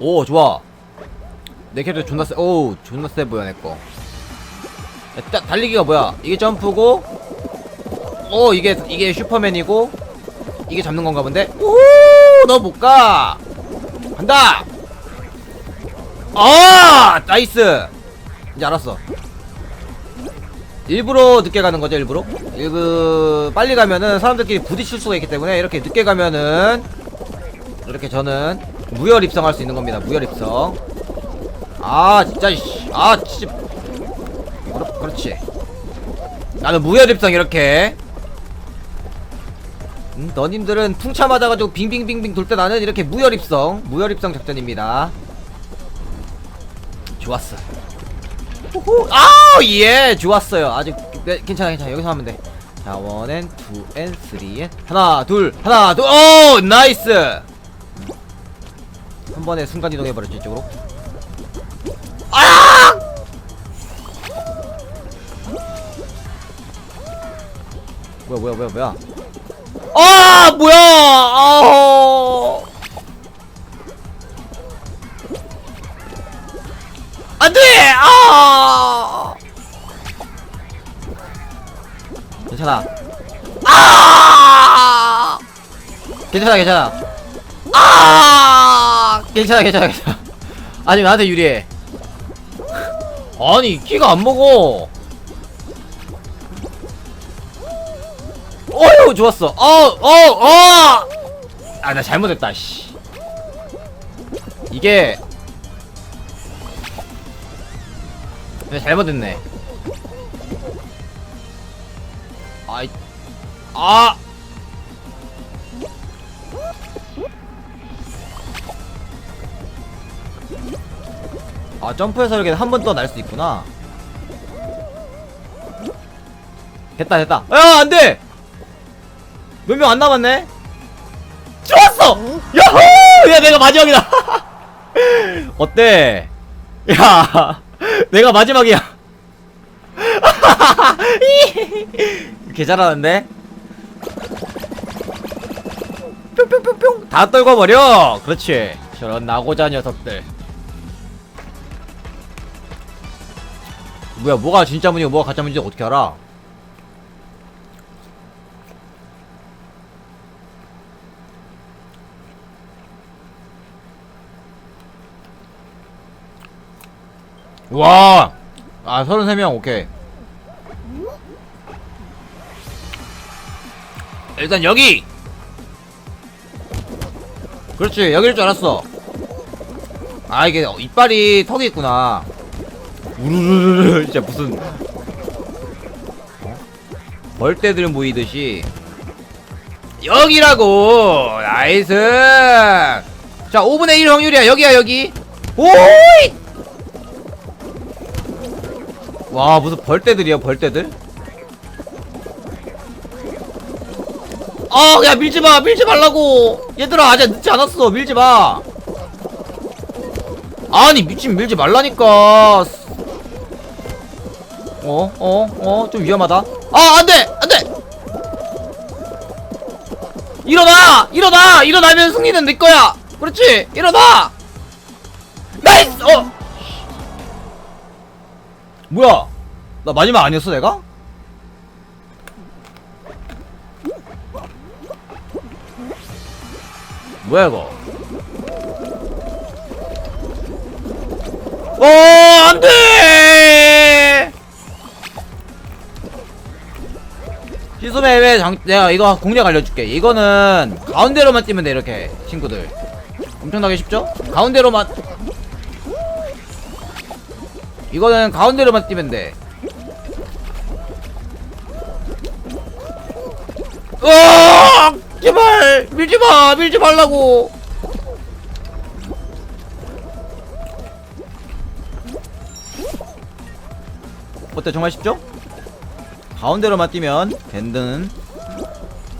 오 좋아. 내 캐릭터 존나 세오 존나 세 보여 내꺼 야, 따- 달리기가 뭐야? 이게 점프고 오 이게 이게 슈퍼맨이고 이게 잡는 건가 본데? 오너 못가. 간다! 아 나이스! 이제 알았어. 일부러 늦게 가는 거죠 일부러? 일부 빨리 가면은 사람들끼리 부딪힐 수가 있기 때문에 이렇게 늦게 가면은 이렇게 저는 무혈 입성할 수 있는 겁니다. 무혈 입성. 아 진짜 이씨. 아 진짜. 그렇, 그렇지. 나는 무혈 입성 이렇게. 음, 너님들은 풍차 맞아가지고 빙빙빙빙 돌 때 나는 이렇게 무혈 입성 무혈 입성 작전입니다. 좋았어. 호호. 아 예 좋았어요. 아직 네, 괜찮아 괜찮아. 여기서 하면 돼 자 원앤 투앤 쓰리앤. 하나 둘 하나 둘 오 나이스 한 번에 순간 이동해버렸지 이쪽으로. 아! 뭐야 뭐야 뭐야 뭐야? 아 뭐야! 아 안돼! 아! 괜찮아. 아! 괜찮아 괜찮아. 아 괜찮아 괜찮아 괜찮아. 아니 나한테 유리해. 아니 키가 안 먹어. 어휴 좋았어. 어어어아 나 잘못했다 씨. 이게 내가 잘못했네. 아이 아 아 점프해서 이렇게 한 번 더 날 수 있구나. 됐다 됐다. 야 안돼! 몇 명 안 남았네? 좋았어! 야호! 야 내가 마지막이다. 어때? 야 내가 마지막이야. 개 잘하는데? 뿅뿅뿅뿅. 다 떨궈버려. 그렇지. 저런 나고자 녀석들 뭐야 뭐가 진짜 문이고 뭐가 가짜 문인지 어떻게 알아 와! 아, 33명, 오케이. 일단 여기! 그렇지, 여길 줄 알았어. 아, 이게 어, 이빨이 턱이 있구나. 우르르르, 진짜 무슨. 어? 벌떼들 모이듯이. 여기라고! 나이스! 자, 5분의 1 확률이야. 여기야, 여기. 오이! 와 무슨 벌떼들이야 벌떼들? 아야 밀지마 밀지 말라고 얘들아 아직 늦지 않았어 밀지마 아니 미친 밀지 말라니까 어? 어? 어? 좀 위험하다 아 안 돼 안 돼 일어나 일어나 일어나면 승리는 내 거야 그렇지 일어나 나이스 어 뭐야? 나 마지막 아니었어 내가? 뭐야 이거? 어 안 돼! 시소매 왜 장, 내가 이거 공략 알려줄게. 이거는 가운데로만 뛰면 돼 이렇게 친구들. 엄청나게 쉽죠? 가운데로만 이거는 가운데로만 뛰면 돼. 으아! 제발 밀지 마, 밀지 말라고. 어때 정말 쉽죠? 가운데로만 뛰면 밴드는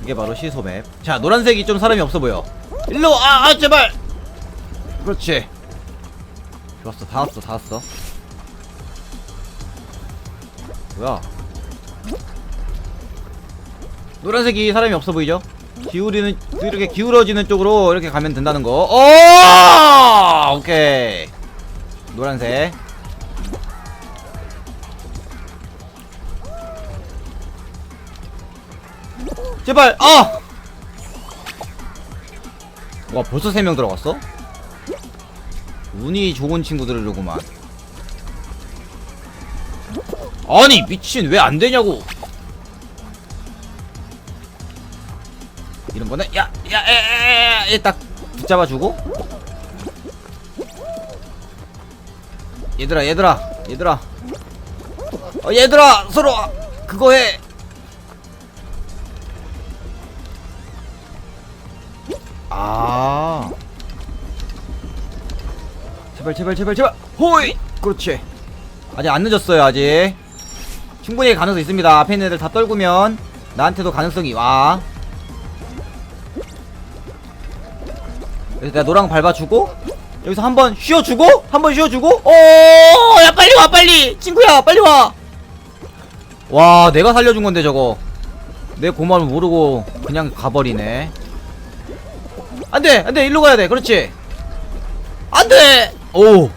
이게 바로 시소맵. 자 노란색이 좀 사람이 없어 보여. 일로 아, 아 제발. 그렇지. 좋았어, 다 왔어, 다 왔어. 뭐야? 노란색이 사람이 없어 보이죠? 기울이는 이렇게 기울어지는 쪽으로 이렇게 가면 된다는 거. 어! 아 오케이 노란색 제발 아! 와 벌써 3명 들어갔어? 운이 좋은 친구들이로구만. 아니 미친 왜 안되냐고. 이런 거는 야야야야딱 붙잡아주고. 얘들아 얘들아 얘들아. 어 얘들아 서로 그거 해 아. 제발 제발 제발 제발. 호이! 그렇지. 아직 안 늦었어요 아직. 충분히 가능성 있습니다. 앞에 있는 애들 다 떨구면 나한테도 가능성이 와. 여기서 내가 노랑 밟아주고 여기서 한 번 쉬어주고 한 번 쉬어주고. 오야 빨리 와 빨리! 친구야 빨리 와 와 내가 살려준 건데 저거. 내 고마움을 모르고 그냥 가버리네 안돼 안돼 일로 가야 돼. 그렇지? 안돼! 오.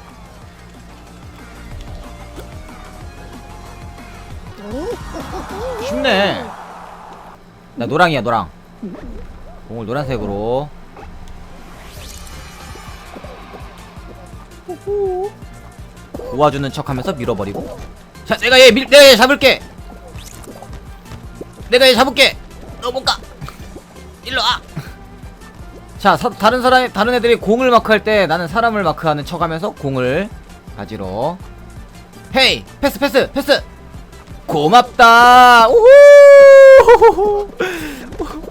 쉽네. 나 노랑이야 노랑. 공을 노란색으로. 도와주는 척하면서 밀어버리고. 자 내가 얘 밀, 내가 얘 잡을게. 내가 얘 잡을게. 너 못가. 일로 와 자, 사, 다른 사람, 다른 애들이 공을 마크할 때 나는 사람을 마크하는 척하면서 공을 가지러. 헤이, 패스, 패스, 패스. 고맙다. 우후.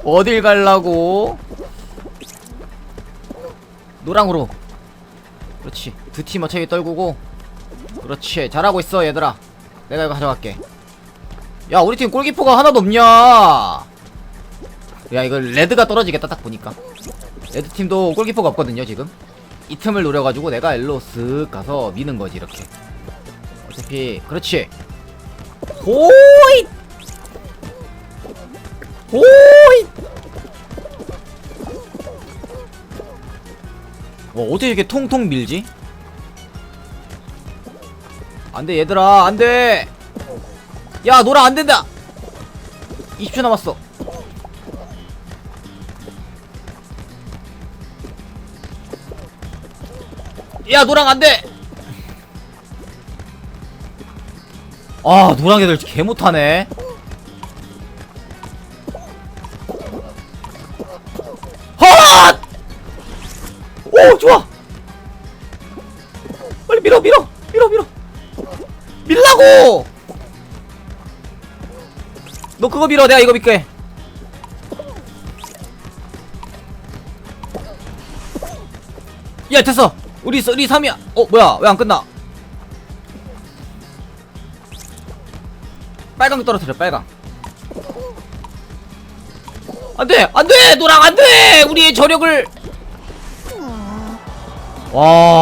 어딜 갈라고? 노랑으로. 그렇지. 두 팀 어차피 떨구고. 그렇지. 잘하고 있어, 얘들아. 내가 이거 가져갈게. 야, 우리 팀 골키퍼가 하나도 없냐? 야, 이거 레드가 떨어지겠다, 딱 보니까. 레드팀도 골키퍼가 없거든요 지금. 이 틈을 노려가지고 내가 일로 쓱 가서 미는 거지 이렇게. 어차피 그렇지. 호잇! 호잇! 와 어떻게 이렇게 통통 밀지? 안돼 얘들아 안돼! 야 노라 안된다! 20초 남았어 야 노랑 안돼! 아 노랑 애들 개 못하네. 헛! 오 좋아! 빨리 밀어 밀어 밀어 밀어! 밀라고! 너 그거 밀어 내가 이거 밀게. 야 됐어 우리 우리 3이야. 어 뭐야? 왜 안 끝나? 빨강 떨어뜨려 빨강. 안돼! 안돼! 노랑 안돼! 우리의 저력을! 와